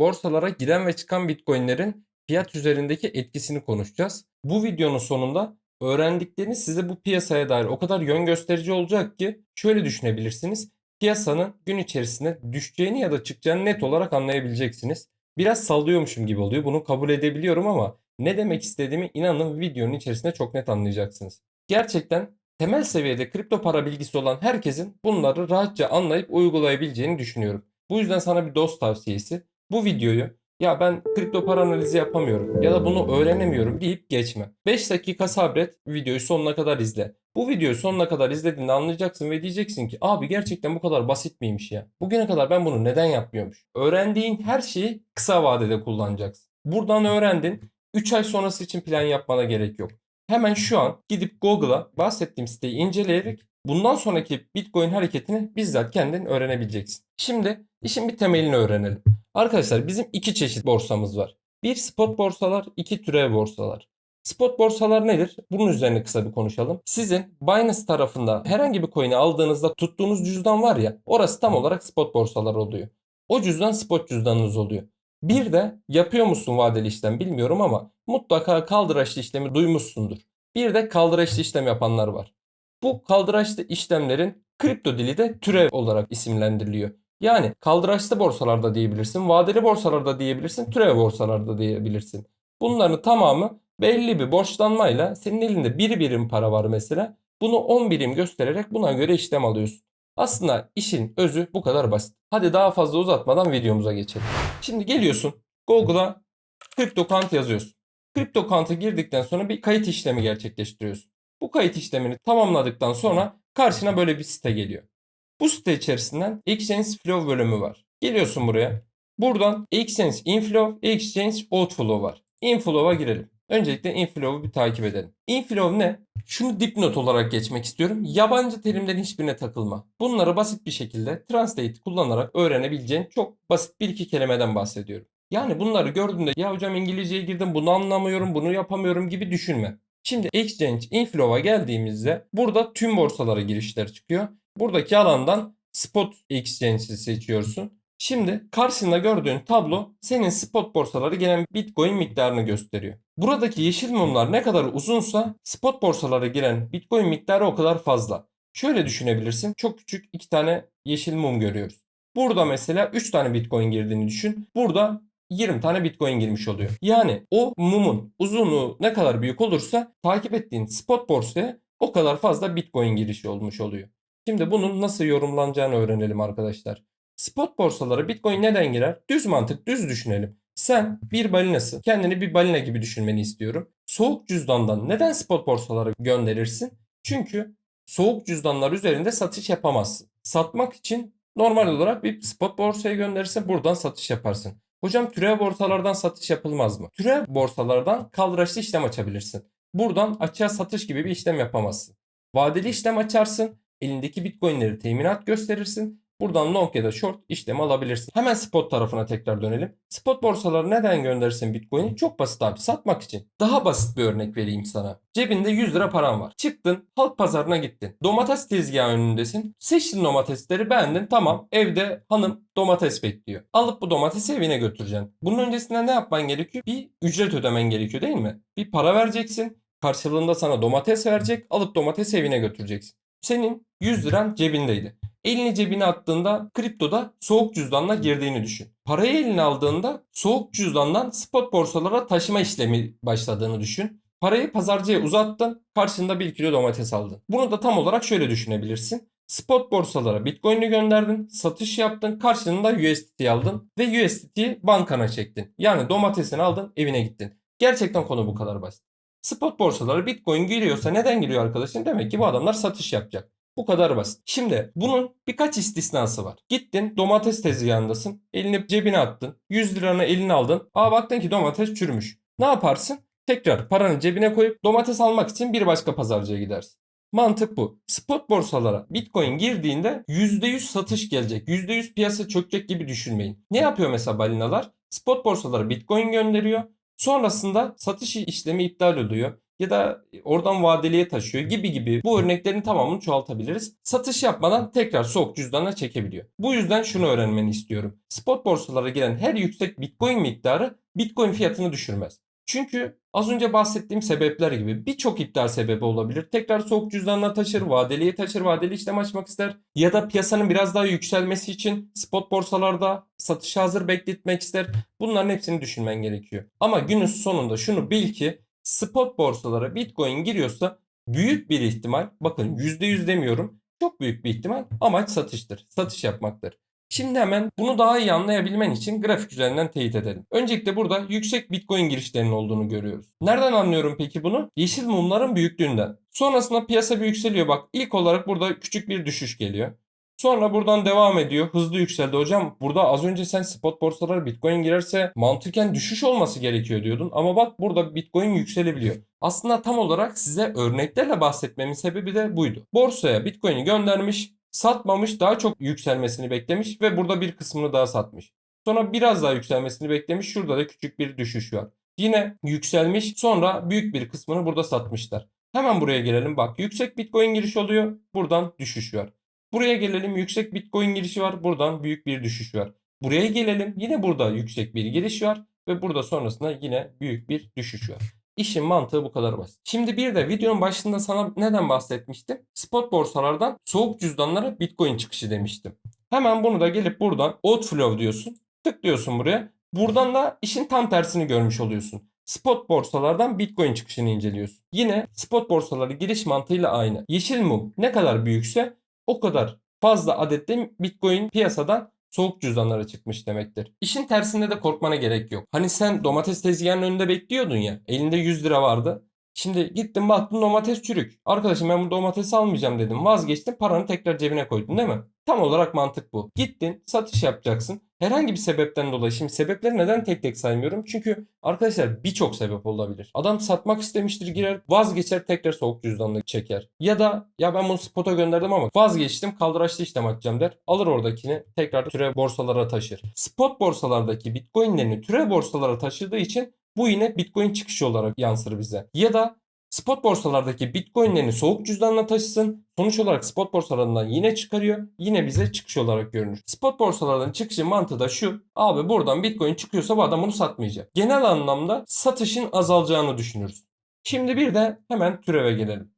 borsalara giren ve çıkan Bitcoin'lerin fiyat üzerindeki etkisini konuşacağız. Bu videonun sonunda öğrendikleriniz size bu piyasaya dair o kadar yön gösterici olacak ki şöyle düşünebilirsiniz. Piyasanın gün içerisinde düşeceğini ya da çıkacağını net olarak anlayabileceksiniz. Biraz sallıyormuşum gibi oluyor. Bunu kabul edebiliyorum ama ne demek istediğimi inanın videonun içerisinde çok net anlayacaksınız. Gerçekten temel seviyede kripto para bilgisi olan herkesin bunları rahatça anlayıp uygulayabileceğini düşünüyorum. Bu yüzden sana bir dost tavsiyesi. Bu videoyu ya ben kripto para analizi yapamıyorum ya da bunu öğrenemiyorum deyip geçme. 5 dakika sabret videoyu sonuna kadar izle. Bu videoyu sonuna kadar izlediğinde anlayacaksın ve diyeceksin ki abi gerçekten bu kadar basit miymiş ya? Bugüne kadar ben bunu neden yapmıyormuş? Öğrendiğin her şeyi kısa vadede kullanacaksın. Buradan öğrendin. 3 ay sonrası için plan yapmana gerek yok. Hemen şu an gidip Google'a bahsettiğim siteyi inceleyerek bundan sonraki Bitcoin hareketini bizzat kendin öğrenebileceksin. Şimdi işin bir temelini öğrenelim. Arkadaşlar bizim iki çeşit borsamız var. Bir spot borsalar, iki türev borsalar. Spot borsalar nedir? Bunun üzerine kısa bir konuşalım. Sizin Binance tarafında herhangi bir coin'i aldığınızda tuttuğunuz cüzdan var ya orası tam olarak spot borsalar oluyor. O cüzdan spot cüzdanınız oluyor. Bir de yapıyor musun vadeli işlem bilmiyorum ama mutlaka kaldıraçlı işlemi duymuşsundur. Bir de kaldıraçlı işlem yapanlar var. Bu kaldıraçlı işlemlerin kripto dili de türev olarak isimlendiriliyor. Yani kaldıraçlı borsalarda diyebilirsin, vadeli borsalarda diyebilirsin, türev borsalarda diyebilirsin. Bunların tamamı belli bir borçlanmayla senin elinde bir birim para var mesela. Bunu 10 birim göstererek buna göre işlem alıyorsun. Aslında işin özü bu kadar basit. Hadi daha fazla uzatmadan videomuza geçelim. Şimdi geliyorsun Google'a CryptoCount yazıyorsun. CryptoCount'a girdikten sonra bir kayıt işlemi gerçekleştiriyorsun. Bu kayıt işlemini tamamladıktan sonra karşına böyle bir site geliyor. Bu site içerisinden Exchange Flow bölümü var. Geliyorsun buraya. Buradan Exchange Inflow, Exchange Outflow var. Inflow'a girelim. Öncelikle inflow'u bir takip edelim. Inflow ne? Şunu dipnot olarak geçmek istiyorum. Yabancı terimlerin hiçbirine takılma. Bunları basit bir şekilde Translate kullanarak öğrenebileceğin çok basit bir iki kelimeden bahsediyorum. Yani bunları gördüğünde ya hocam İngilizceye girdim bunu anlamıyorum bunu yapamıyorum gibi düşünme. Şimdi Exchange Inflow'a geldiğimizde burada tüm borsalara girişler çıkıyor. Buradaki alandan Spot Exchange'i seçiyorsun. Şimdi karşında gördüğün tablo senin spot borsaları gelen Bitcoin miktarını gösteriyor. Buradaki yeşil mumlar ne kadar uzunsa spot borsalara giren Bitcoin miktarı o kadar fazla. Şöyle düşünebilirsin. Çok küçük iki tane yeşil mum görüyoruz. Burada mesela 3 tane Bitcoin girdiğini düşün. Burada 20 tane Bitcoin girmiş oluyor. Yani o mumun uzunluğu ne kadar büyük olursa takip ettiğin spot borsaya o kadar fazla Bitcoin girişi olmuş oluyor. Şimdi bunun nasıl yorumlanacağını öğrenelim arkadaşlar. Spot borsalara Bitcoin neden girer? Düz mantık, düz düşünelim. Sen bir balinası, kendini bir balina gibi düşünmeni istiyorum. Soğuk cüzdandan neden spot borsalara gönderirsin? Çünkü soğuk cüzdanlar üzerinde satış yapamazsın. Satmak için normal olarak bir spot borsaya gönderirse buradan satış yaparsın. Hocam türev borsalardan satış yapılmaz mı? Türev borsalardan kaldıraçlı işlem açabilirsin. Buradan açığa satış gibi bir işlem yapamazsın. Vadeli işlem açarsın. Elindeki bitcoinleri teminat gösterirsin. Buradan long ya da short işlemi alabilirsin. Hemen spot tarafına tekrar dönelim. Spot borsaları neden gönderirsin Bitcoin'i? Çok basit abi satmak için. Daha basit bir örnek vereyim sana. Cebinde 100 lira paran var. Çıktın halk pazarına gittin. Domates tezgahı önündesin. Seçtin domatesleri beğendin tamam. Evde hanım domates bekliyor. Alıp bu domatesi evine götüreceksin. Bunun öncesinde ne yapman gerekiyor? Bir ücret ödemen gerekiyor değil mi? Bir para vereceksin. Karşılığında sana domates verecek. Alıp domatesi evine götüreceksin. Senin 100 liran cebindeydi. Elini cebine attığında kriptoda soğuk cüzdanla girdiğini düşün. Parayı eline aldığında soğuk cüzdandan spot borsalara taşıma işlemi başladığını düşün. Parayı pazarcıya uzattın, karşında 1 kilo domates aldın. Bunu da tam olarak şöyle düşünebilirsin. Spot borsalara Bitcoin'i gönderdin, satış yaptın, karşılığında USDT aldın ve USDT'yi bankana çektin. Yani domatesini aldın, evine gittin. Gerçekten konu bu kadar basit. Spot borsalara Bitcoin giriyorsa neden giriyor arkadaşım? Demek ki bu adamlar satış yapacak. Bu kadar basit. Şimdi bunun birkaç istisnası var. Gittin domates tezgahındasın. Elini cebine attın. 100 liranı eline aldın. Aa baktın ki domates çürümüş. Ne yaparsın? Tekrar paranı cebine koyup domates almak için bir başka pazarcıya gidersin. Mantık bu. Spot borsalara Bitcoin girdiğinde %100 satış gelecek. %100 piyasa çökecek gibi düşünmeyin. Ne yapıyor mesela balinalar? Spot borsalara Bitcoin gönderiyor. Sonrasında satış işlemi iptal oluyor. ya da oradan vadeliye taşıyor gibi gibi bu örneklerin tamamını çoğaltabiliriz. Satış yapmadan tekrar soğuk cüzdana çekebiliyor. Bu yüzden şunu öğrenmeni istiyorum. Spot borsalara giren her yüksek Bitcoin miktarı Bitcoin fiyatını düşürmez. Çünkü az önce bahsettiğim sebepler gibi birçok iptal sebebi olabilir. Tekrar soğuk cüzdanına taşır, vadeliye taşır, vadeli işlem açmak ister. Ya da piyasanın biraz daha yükselmesi için spot borsalarda satışa hazır bekletmek ister. Bunların hepsini düşünmen gerekiyor. Ama günün sonunda şunu bil ki spot borsalara Bitcoin giriyorsa büyük bir ihtimal, bakın %100 demiyorum, çok büyük bir ihtimal amaç satıştır. Satış yapmaktır. Şimdi hemen bunu daha iyi anlayabilmen için grafik üzerinden teyit edelim. Öncelikle burada yüksek Bitcoin girişlerinin olduğunu görüyoruz. Nereden anlıyorum peki bunu? Yeşil mumların büyüklüğünden. Sonrasında piyasa bir yükseliyor. Bak ilk olarak burada küçük bir düşüş geliyor. Sonra buradan devam ediyor. Hızlı yükseldi hocam. Burada az önce sen spot borsalara Bitcoin girerse mantıken düşüş olması gerekiyor diyordun. Ama bak burada Bitcoin yükselebiliyor. Aslında tam olarak size örneklerle bahsetmemin sebebi de buydu. Borsaya Bitcoin'i göndermiş, satmamış, daha çok yükselmesini beklemiş ve burada bir kısmını daha satmış. Sonra biraz daha yükselmesini beklemiş. Şurada da küçük bir düşüş var. Yine yükselmiş. Sonra büyük bir kısmını burada satmışlar. Hemen buraya gelelim. Bak yüksek Bitcoin giriş oluyor. Buradan düşüş var. Buraya gelelim yüksek Bitcoin girişi var. Buradan büyük bir düşüş var. Buraya gelelim yine burada yüksek bir giriş var. Ve burada sonrasında yine büyük bir düşüş var. İşin mantığı bu kadar basit. Şimdi bir de videonun başında sana neden bahsetmiştim? Spot borsalardan soğuk cüzdanlara Bitcoin çıkışı demiştim. Hemen bunu da gelip buradan outflow diyorsun. Tıklıyorsun buraya. Buradan da işin tam tersini görmüş oluyorsun. Spot borsalardan Bitcoin çıkışını inceliyorsun. Yine spot borsaları giriş mantığıyla aynı. Yeşil mum ne kadar büyükse o kadar fazla adette Bitcoin piyasadan soğuk cüzdanlara çıkmış demektir. İşin tersinde de korkmana gerek yok. Hani sen domates tezgahının önünde bekliyordun ya. Elinde 100 lira vardı. Şimdi gittin baktın domates çürük. Arkadaşım ben bu domatesi almayacağım dedim. Vazgeçtin paranı tekrar cebine koydun değil mi? Tam olarak mantık bu. Gittin satış yapacaksın. Herhangi bir sebepten dolayı şimdi sebepleri neden tek tek saymıyorum? Çünkü arkadaşlar birçok sebep olabilir. Adam satmak istemiştir girer vazgeçer tekrar soğuk cüzdanla çeker. Ya da ya ben bunu spota gönderdim ama vazgeçtim kaldıraçlı işlem açacağım der. Alır oradakini tekrar türev borsalara taşır. Spot borsalardaki bitcoinlerini türev borsalara taşıdığı için bu yine Bitcoin çıkışı olarak yansır bize. Ya da spot borsalardaki Bitcoin'lerini soğuk cüzdanla taşısın. Sonuç olarak spot borsalarından yine çıkarıyor. Yine bize çıkış olarak görünür. Spot borsalardan çıkışın mantığı da şu. Abi buradan Bitcoin çıkıyorsa bu adam bunu satmayacak. Genel anlamda satışın azalacağını düşünürüz. Şimdi bir de hemen türeve gelelim.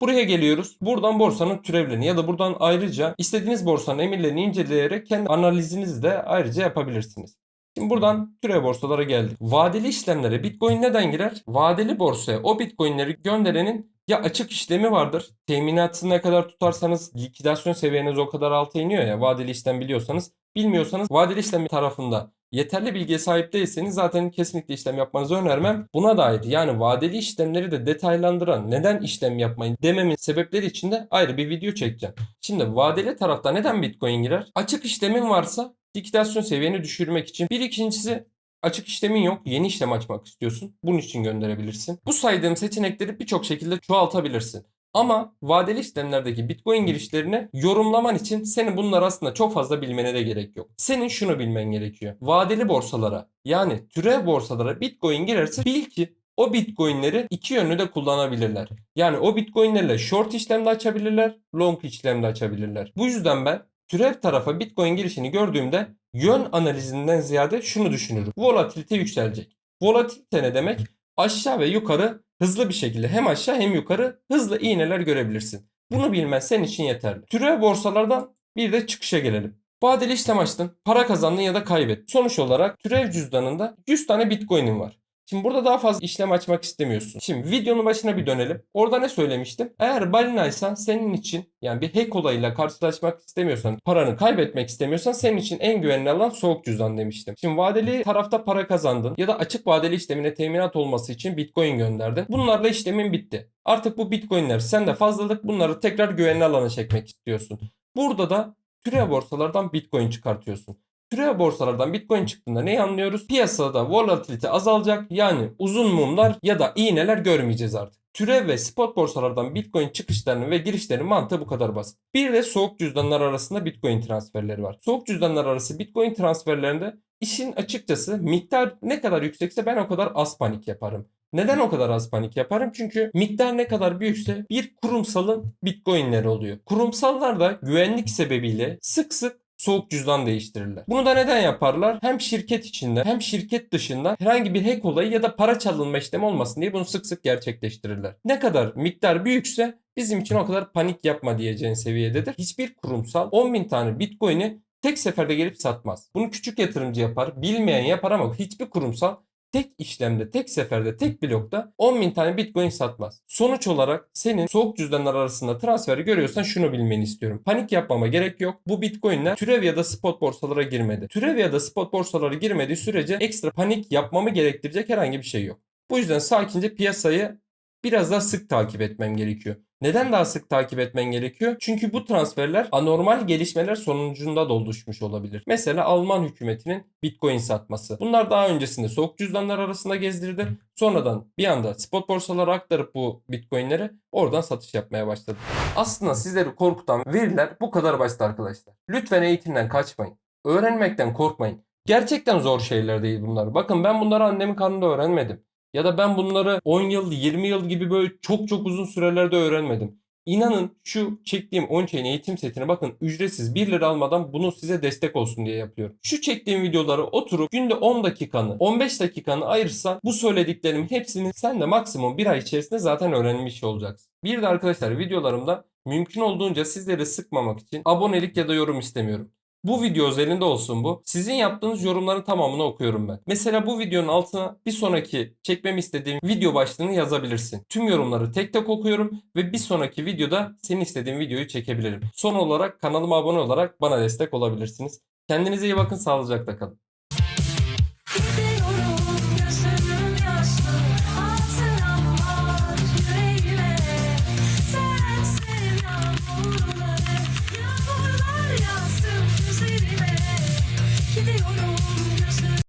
Buraya geliyoruz. Buradan borsanın türevlerini ya da buradan ayrıca istediğiniz borsanın emirlerini inceleyerek kendi analizinizi de ayrıca yapabilirsiniz. Şimdi buradan türev borsalara geldik. Vadeli işlemlere Bitcoin neden girer? Vadeli borsaya o Bitcoin'leri gönderenin ya açık işlemi vardır. Teminatını ne kadar tutarsanız likidasyon seviyeniz o kadar alta iniyor ya vadeli işlem biliyorsanız. Bilmiyorsanız vadeli işlem tarafında yeterli bilgiye sahip değilseniz zaten kesinlikle işlem yapmanızı önermem. Buna dair yani vadeli işlemleri de detaylandıran neden işlem yapmayın dememin sebepleri için de ayrı bir video çekeceğim. Şimdi vadeli tarafta neden Bitcoin girer? Açık işlemin varsa likidasyon seviyeni düşürmek için. Bir ikincisi açık işlemin yok. Yeni işlem açmak istiyorsun. Bunun için gönderebilirsin. Bu saydığım seçenekleri birçok şekilde çoğaltabilirsin. Ama vadeli işlemlerdeki Bitcoin girişlerini yorumlaman için senin bunlar aslında çok fazla bilmene de gerek yok. Senin şunu bilmen gerekiyor. Vadeli borsalara yani türev borsalara Bitcoin girerse bil ki o Bitcoin'leri iki yönlü de kullanabilirler. Yani o Bitcoin'lerle short işlemde açabilirler, long işlemde açabilirler. Bu yüzden ben türev tarafa Bitcoin girişini gördüğümde yön analizinden ziyade şunu düşünürüm. Volatilite yükselecek. Volatilite ne demek? Aşağı ve yukarı hızlı bir şekilde hem aşağı hem yukarı hızlı iğneler görebilirsin. Bunu bilmen senin için yeterli. Türev borsalardan bir de çıkışa gelelim. Vadeli işlem açtın, para kazandın ya da kaybettin. Sonuç olarak türev cüzdanında 100 tane Bitcoin'in var. Şimdi burada daha fazla işlem açmak istemiyorsun. Şimdi videonun başına bir dönelim. Orada ne söylemiştim? Eğer balinaysan senin için yani bir hack olayıyla karşılaşmak istemiyorsan, paranı kaybetmek istemiyorsan senin için en güvenli alan soğuk cüzdan demiştim. Şimdi vadeli tarafta para kazandın ya da açık vadeli işlemine teminat olması için Bitcoin gönderdin. Bunlarla işlemin bitti. Artık bu Bitcoin'ler sende fazlalık bunları tekrar güvenli alana çekmek istiyorsun. Burada da türev borsalardan Bitcoin çıkartıyorsun. Türev borsalardan Bitcoin çıktığında neyi anlıyoruz? Piyasada volatilite azalacak. Yani uzun mumlar ya da iğneler görmeyeceğiz artık. Türev ve spot borsalardan Bitcoin çıkışlarının ve girişlerinin mantığı bu kadar basit. Bir de soğuk cüzdanlar arasında Bitcoin transferleri var. Soğuk cüzdanlar arası Bitcoin transferlerinde işin açıkçası miktar ne kadar yüksekse ben o kadar az panik yaparım. Neden o kadar az panik yaparım? Çünkü miktar ne kadar büyükse bir kurumsalın bitcoinleri oluyor. Kurumsallar da güvenlik sebebiyle sık sık soğuk cüzdan değiştirirler. Bunu da neden yaparlar? Hem şirket içinde hem şirket dışında herhangi bir hack olayı ya da para çalınma işlemi olmasın diye bunu sık sık gerçekleştirirler. Ne kadar miktar büyükse bizim için o kadar panik yapma diyeceğin seviyededir. Hiçbir kurumsal 10.000 tane bitcoin'i tek seferde gelip satmaz. Bunu küçük yatırımcı yapar, bilmeyen yapar ama hiçbir kurumsal tek işlemde, tek seferde, tek blokta 10.000 tane bitcoin satmaz. Sonuç olarak senin soğuk cüzdanlar arasında transferi görüyorsan şunu bilmeni istiyorum. Panik yapmama gerek yok. Bu bitcoinler türev ya da spot borsalara girmedi. Türev ya da spot borsalara girmediği sürece ekstra panik yapmamı gerektirecek herhangi bir şey yok. Bu yüzden sakince piyasayı biraz daha sık takip etmem gerekiyor. Neden daha sık takip etmen gerekiyor? Çünkü bu transferler anormal gelişmeler sonucunda da oluşmuş olabilir. Mesela Alman hükümetinin Bitcoin satması. Bunlar daha öncesinde soğuk cüzdanlar arasında gezdirdi. Sonradan bir anda spot borsalara aktarıp bu Bitcoin'leri oradan satış yapmaya başladı. Aslında sizleri korkutan veriler bu kadar basit arkadaşlar. Lütfen eğitimden kaçmayın. Öğrenmekten korkmayın. Gerçekten zor şeyler değil bunlar. Bakın ben bunları annemin karnında öğrenmedim. Ya da ben bunları 10 yıl, 20 yıl gibi böyle çok çok uzun sürelerde öğrenmedim. İnanın şu çektiğim on-chain eğitim setine bakın ücretsiz 1 lira almadan bunu size destek olsun diye yapıyorum. Şu çektiğim videoları oturup günde 10 dakikanı 15 dakikanı ayırsan bu söylediklerimin hepsini sen de maksimum bir ay içerisinde zaten öğrenmiş olacaksın. Bir de arkadaşlar videolarımda mümkün olduğunca sizleri sıkmamak için abonelik ya da yorum istemiyorum. Bu video özelinde olsun bu. Sizin yaptığınız yorumların tamamını okuyorum ben. Mesela bu videonun altına bir sonraki çekmemi istediğim video başlığını yazabilirsin. Tüm yorumları tek tek okuyorum ve bir sonraki videoda senin istediğin videoyu çekebilirim. Son olarak kanalıma abone olarak bana destek olabilirsiniz. Kendinize iyi bakın, sağlıcakla kalın.